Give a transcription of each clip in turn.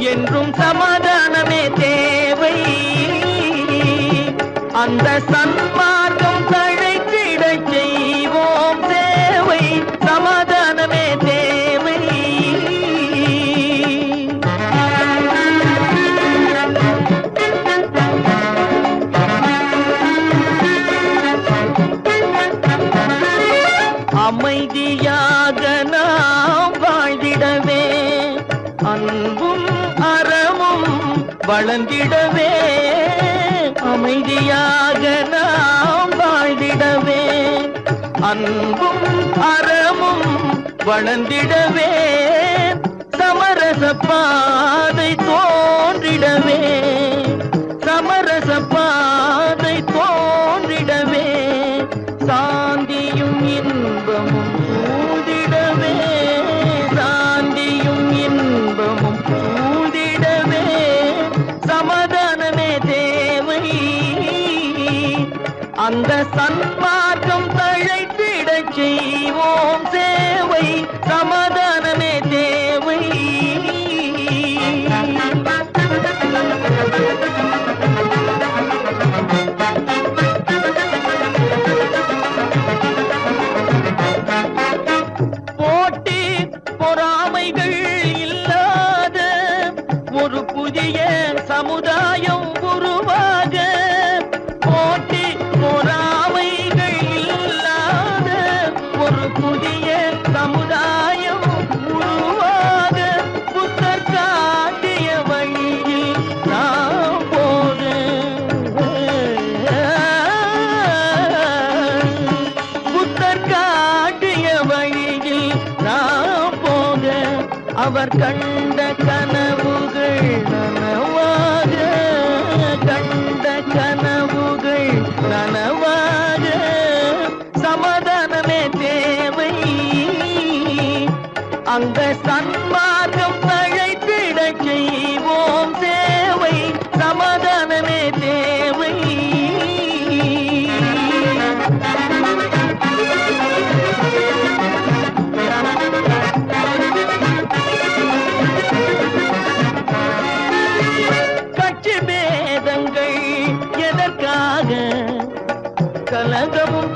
என்றும் சமாதானமே தேவை. அந்த சன்மார்க்கம் தழைத்திட செய்வோம் தேவை. சமாதானமே தேவை. அமைதியாக நான் வளர்ந்திடவே அமைதியாக நாம் வாழ்ந்திடவே. அன்பும் அறமும் வளர்ந்திடவே சமரச பாதை தோன்றிடவே. சமரச பாதை தோன்றிடவே. சாந்தியும் இன்பமும் அந்த சன்மார்க்கம் தழைத்திட செய்வோம் சேவை சமாதானமே தேவை. போட்டி பொறா அவர் கண்ட கனவுகள் நனவாக கண்ட கனவுகள் நனவாக. சமாதானமே தேவை. அந்த சன்மார்க்கம் தழைத்திடச் செய்ய கலகமும்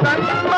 சமாதானமே தேவை அந்த தன்மை